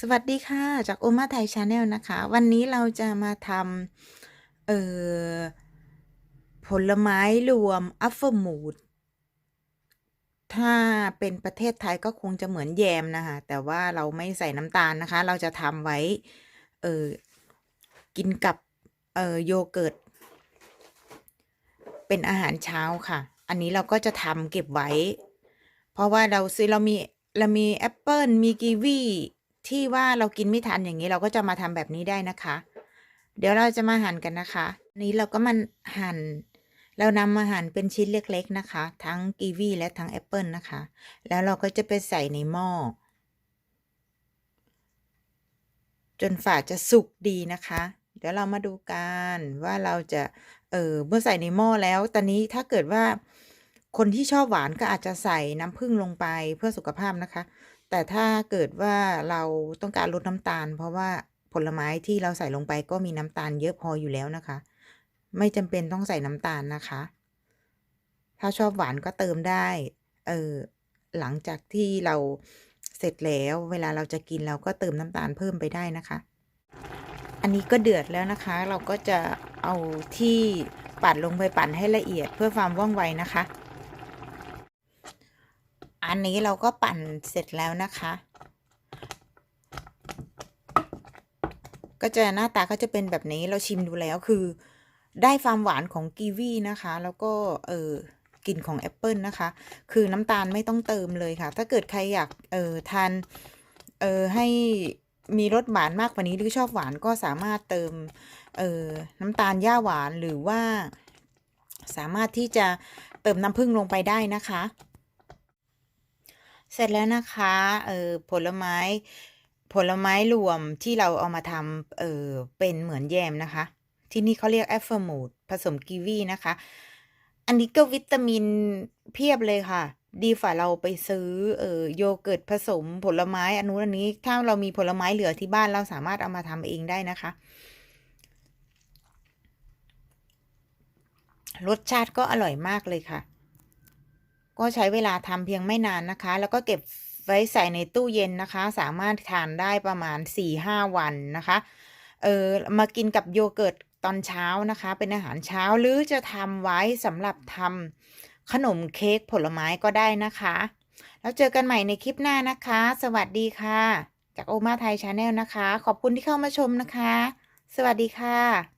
สวัสดีค่ะ จากโอมาไทยชาแนลนะคะ วันนี้เราจะมาทำเอ่อผลไม้รวมอัฟเฟอร์มูดถ้าเป็นประเทศไทยก็คงจะเหมือนแยมนะคะ แต่ว่าเราไม่ใส่น้ำตาลนะคะ เราจะทำไว้เออกินกับเออโยเกิร์ตเป็นอาหารเช้าค่ะ อันนี้เราก็จะทำเก็บไว้ เพราะว่าเราซื้อเรามีเรามีแอปเปิลมีกีวี ที่ว่าเรากินไม่ทันอย่างนี้เราก็จะมาทำแบบนี้ได้นะคะ เดี๋ยวเราจะมาหั่นกันนะคะนนี้เราก็มาหั่น เรานำมาหั่นเป็นชิ้นเล็กๆนะคะ ทั้งกีวีและทั้งแอปเปิลนะคะ แล้วเราก็จะไปใส่ในหม้อจนฝาจะสุกดีนะคะ เดี๋ยวเรามาดูกันว่าเราจะ เออเมื่อใส่ในหม้อแล้ว ตอนนี้ถ้าเกิดว่า คนที่ชอบหวานก็อาจจะใส่น้ำผึ้งลงไปเพื่อสุขภาพนะคะ แต่ถ้าเกิดว่าเราต้องการลดน้ำตาล เพราะว่าผลไม้ที่เราใส่ลงไปก็มีน้ำตาลเยอะพออยู่แล้วนะคะ ไม่จำเป็นต้องใส่น้ำตาลนะคะ ถ้าชอบหวานก็เติมได้ เออหลังจากที่เราเสร็จแล้วเวลาเราจะกินเราก็เติมน้ำตาลเพิ่มไปได้นะคะ อันนี้ก็เดือดแล้วนะคะ เราก็จะเอาที่ปั่นลงไปปั่นให้ละเอียดเพื่อความว่องไวนะคะ อันนี้เราก็ปั่นเสร็จแล้วนะคะ ก็จะหน้าตาก็จะเป็นแบบนี้เราชิมดูแล้วคือ ได้ความหวานของกีวีนะคะ แล้วก็เออกลิ่นของแอปเปิลนะคะ คือน้ำตาลไม่ต้องเติมเลยค่ะ ถ้าเกิดใครอยากเออทานเออให้มีรสหวานมากกว่านี้หรือชอบหวานก็สามารถเติมเออน้ำตาลหญ้าหวานหรือว่า สามารถที่จะเติมน้ำผึ้งลงไปได้นะคะ เสร็จแล้วนะคะเออผลไม้ผลไม้รวมที่เราเอามาทำเออเป็นเหมือนแยมนะคะ ที่นี่เขาเรียกแอฟเฟอร์มูดผสมกีวีนะคะ อันนี้ก็วิตามินเพียบเลยค่ะ ดีฝ่าเราไปซื้อเออโยเกิร์ตผสมผลไม้อันนู้นอันนี้ ถ้าเรามีผลไม้เหลือที่บ้านเราสามารถเอามาทำเองได้นะคะ รสชาติก็อร่อยมากเลยค่ะ ก็ใช้เวลาทำเพียงไม่นานนะคะ แล้วก็เก็บไว้ใส่ในตู้เย็นนะคะ สามารถทานได้ประมาณ 4-5 วันนะคะ เออมากินกับโยเกิร์ตตอนเช้านะคะ เป็นอาหารเช้าหรือจะทำไว้สำหรับทำขนมเค้กผลไม้ก็ได้นะคะ แล้วเจอกันใหม่ในคลิปหน้านะคะ สวัสดีค่ะ จากโอมาไทยชาแนลนะคะ ขอบคุณที่เข้ามาชมนะคะ สวัสดีค่ะ